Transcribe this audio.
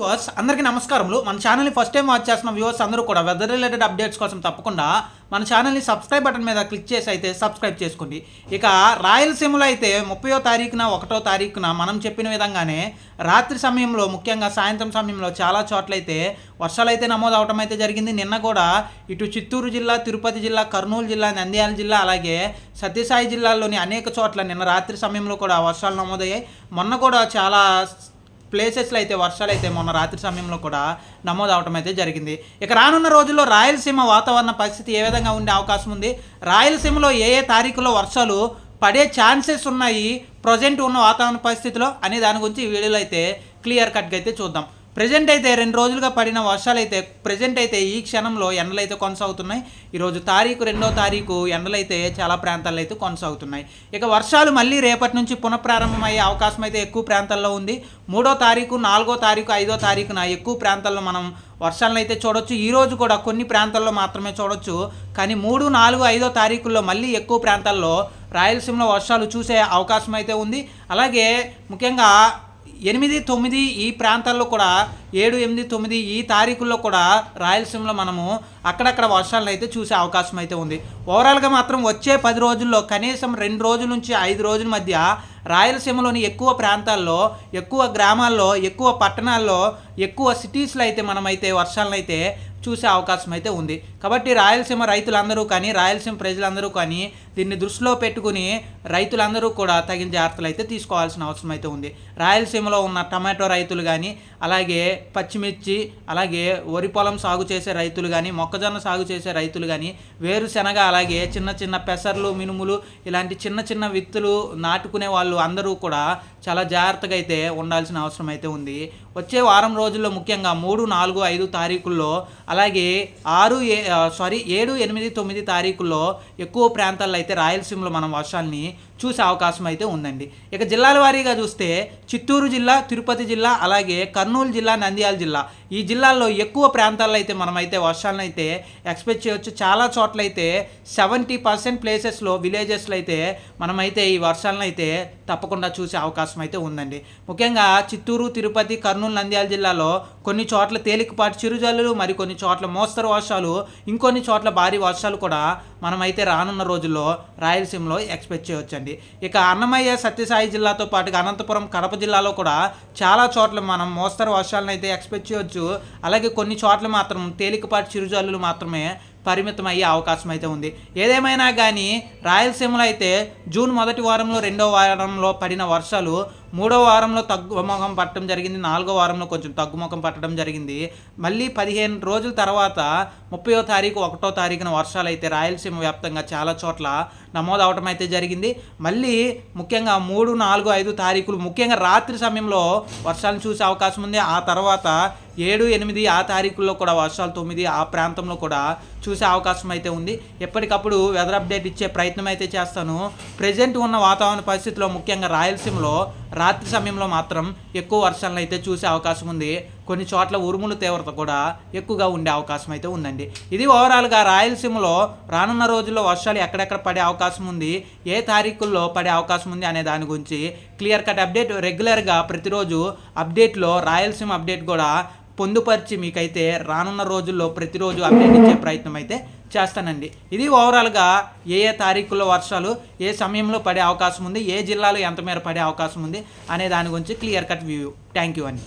Viewers అందరికీ నమస్కారములు. మన ఛానల్ని ఫస్ట్ టైం వాచ్ చేస్తున్న వ్యూవర్స్ అందరూ కూడా వెదర్ రిలేటెడ్ అప్డేట్స్ కోసం తప్పకుండా మన ఛానల్ని సబ్స్క్రైబ్ బటన్ మీద క్లిక్ చేసి అయితే సబ్స్క్రైబ్ చేసుకోండి. ఇక రాయలసీమలో అయితే ముప్పయో తారీఖున ఒకటో తారీఖున మనం చెప్పిన విధంగానే రాత్రి సమయంలో ముఖ్యంగా సాయంత్రం సమయంలో చాలా చోట్లయితే వర్షాలు అయితే నమోదు అవడం అయితే జరిగింది. నిన్న కూడా ఇటు చిత్తూరు జిల్లా తిరుపతి జిల్లా కర్నూలు జిల్లా నంద్యాల జిల్లా అలాగే సత్యసాయి జిల్లాల్లోని అనేక చోట్ల నిన్న రాత్రి సమయంలో కూడా వర్షాలు నమోదయ్యాయి. మొన్న కూడా చాలా ప్లేసెస్లో అయితే వర్షాలు అయితే మొన్న రాత్రి సమయంలో కూడా నమోదు అవటం అయితే జరిగింది. ఇక రానున్న రోజుల్లో రాయలసీమ వాతావరణ పరిస్థితి ఏ విధంగా ఉండే అవకాశం ఉంది? రాయలసీమలో ఏ ఏ తారీఖులో వర్షాలు పడే ఛాన్సెస్ ఉన్నాయి? ప్రజెంట్ ఉన్న వాతావరణ పరిస్థితిలో? అనే దాని గురించి ఈ వీడియోలో అయితే క్లియర్ కట్గా అయితే చూద్దాం. ప్రజెంట్ అయితే రెండు రోజులుగా పడిన వర్షాలు అయితే ప్రజెంట్ అయితే ఈ క్షణంలో ఎండలైతే కొనసాగుతున్నాయి. ఈరోజు తారీఖు రెండో తారీఖు ఎండలైతే చాలా ప్రాంతాల్లో అయితే కొనసాగుతున్నాయి. ఇక వర్షాలు మళ్ళీ రేపటి నుంచి పునఃప్రారంభమయ్యే అవకాశం అయితే ఎక్కువ ప్రాంతాల్లో ఉంది. మూడో తారీఖు నాలుగో తారీఖు ఐదో తారీఖున ఎక్కువ ప్రాంతాల్లో మనం వర్షాలను అయితే చూడొచ్చు. ఈ రోజు కూడా కొన్ని ప్రాంతాల్లో మాత్రమే చూడొచ్చు. కానీ మూడు నాలుగు ఐదో తారీఖుల్లో మళ్ళీ ఎక్కువ ప్రాంతాల్లో రాయలసీమలో వర్షాలు చూసే అవకాశం అయితే ఉంది. అలాగే ముఖ్యంగా ఎనిమిది తొమ్మిది ఈ ప్రాంతాల్లో కూడా ఏడు ఎనిమిది తొమ్మిది ఈ తారీఖుల్లో కూడా రాయలసీమలో మనము అక్కడక్కడ వర్షాలను అయితే చూసే అవకాశం అయితే ఉంది. ఓవరాల్గా మాత్రం వచ్చే పది రోజుల్లో కనీసం రెండు రోజుల నుంచి ఐదు రోజుల మధ్య రాయలసీమలోని ఎక్కువ ప్రాంతాల్లో ఎక్కువ గ్రామాల్లో ఎక్కువ పట్టణాల్లో ఎక్కువ సిటీస్లో అయితే మనమైతే వర్షాలను అయితే చూసే అవకాశం అయితే ఉంది. కాబట్టి రాయలసీమ రైతులందరూ కానీ రాయలసీమ ప్రజలందరూ కానీ దీన్ని దృష్టిలో పెట్టుకుని రైతులందరూ కూడా తగిన జాగ్రత్తలు అయితే తీసుకోవాల్సిన అవసరం అయితే ఉంది. రాయలసీమలో ఉన్న టమాటో రైతులు కానీ అలాగే పచ్చిమిర్చి అలాగే వరి పొలం సాగు చేసే రైతులు కానీ మొక్కజొన్న సాగు చేసే రైతులు కానీ వేరుశెనగ అలాగే చిన్న చిన్న పెసర్లు మినుములు ఇలాంటి చిన్న చిన్న విత్తులు నాటుకునే వాళ్ళు అందరూ కూడా చాలా జాగ్రత్తగా అయితే ఉండాల్సిన అవసరం అయితే ఉంది. వచ్చే వారం రోజుల్లో ముఖ్యంగా మూడు నాలుగు ఐదు తారీఖుల్లో అలాగే ఆరు ఏ సారీ ఏడు ఎనిమిది తొమ్మిది తారీఖుల్లో ఎక్కువ ప్రాంతాల్లో అయితే రాయలసీమలో మనం వర్షాన్ని చూసే అవకాశం అయితే ఉందండి. ఇక జిల్లాల వారీగా చూస్తే చిత్తూరు జిల్లా తిరుపతి జిల్లా అలాగే కర్నూలు జిల్లా నంద్యాల జిల్లా. ఈ జిల్లాల్లో ఎక్కువ ప్రాంతాల్లో అయితే మనమైతే వర్షాలను అయితే ఎక్స్పెక్ట్ చేయొచ్చు. చాలా చోట్ల అయితే సెవెంటీ పర్సెంట్ ప్లేసెస్లో విలేజెస్లో అయితే మనమైతే ఈ వర్షాలను అయితే తప్పకుండా చూసే అవకాశం అయితే ఉందండి. ముఖ్యంగా చిత్తూరు తిరుపతి కర్నూలు నంద్యాల జిల్లాలో కొన్ని చోట్ల తేలికపాటి చిరుజల్లులు మరి కొన్ని చోట్ల మోస్తరు వర్షాలు ఇంకొన్ని చోట్ల భారీ వర్షాలు కూడా మనమైతే రానున్న రోజుల్లో రాయలసీమలో ఎక్స్పెక్ట్ చేయొచ్చండి. ఇక అన్నమయ్య సత్యసాయి జిల్లాతో పాటుగా అనంతపురం కడప జిల్లాలో కూడా చాలా చోట్ల మనం మోస్తరు వర్షాలను అయితే ఎక్స్పెక్ట్ చేయొచ్చు. అలాగే కొన్ని చోట్ల మాత్రం తేలికపాటి చిరుజల్లులు మాత్రమే పరిమితం అయ్యే అవకాశం అయితే ఉంది. ఏదేమైనా కానీ రాయలసీమలో అయితే జూన్ మొదటి వారంలో రెండో వారంలో పడిన వర్షాలు మూడో వారంలో తగ్గుముఖం పట్టడం జరిగింది నాలుగో వారంలో కొంచెం తగ్గుముఖం పట్టడం జరిగింది. మళ్ళీ పదిహేను రోజుల తర్వాత ముప్పయో తారీఖు ఒకటో తారీఖున వర్షాలు అయితే రాయలసీమ వ్యాప్తంగా చాలా చోట్ల నమోదు అవటం అయితే జరిగింది. మళ్ళీ ముఖ్యంగా మూడు నాలుగు ఐదు తారీఖులు ముఖ్యంగా రాత్రి సమయంలో వర్షాలను చూసే అవకాశం ఉంది. ఆ తర్వాత ఏడు ఎనిమిది ఆ తారీఖుల్లో కూడా వర్షాలు తొమ్మిది ఆ ప్రాంతంలో కూడా చూసే అవకాశం అయితే ఉంది. ఎప్పటికప్పుడు వెదర్ అప్డేట్ ఇచ్చే ప్రయత్నం అయితే చేస్తాను. ప్రజెంట్ ఉన్న వాతావరణ పరిస్థితిలో ముఖ్యంగా రాయలసీమలో రాత్రి సమయంలో మాత్రం ఎక్కువ వర్షాలను అయితే చూసే అవకాశం ఉంది. కొన్ని చోట్ల ఉరుముల తీవ్రత కూడా ఎక్కువగా ఉండే అవకాశం అయితే ఉందండి. ఇది ఓవరాల్గా రాయలసీమలో రానున్న రోజుల్లో వర్షాలు ఎక్కడెక్కడ పడే అవకాశం ఉంది? ఏ తారీఖుల్లో పడే అవకాశం ఉంది అనే దాని గురించి క్లియర్ కట్ అప్డేట్ రెగ్యులర్గా ప్రతిరోజు అప్డేట్లో రాయలసీమ అప్డేట్ కూడా పొందుపరిచి మీకైతే రానున్న రోజుల్లో ప్రతిరోజు అప్డేట్ ఇచ్చే ప్రయత్నం అయితే చేస్తానండి. ఇది ఓవరాల్గా ఏ ఏ తారీఖుల్లో వర్షాలు ఏ సమయంలో పడే అవకాశం ఉంది ఏ జిల్లాలో ఎంత మేర పడే అవకాశం ఉంది అనే దాని గురించి clear cut view. Thank you అండి.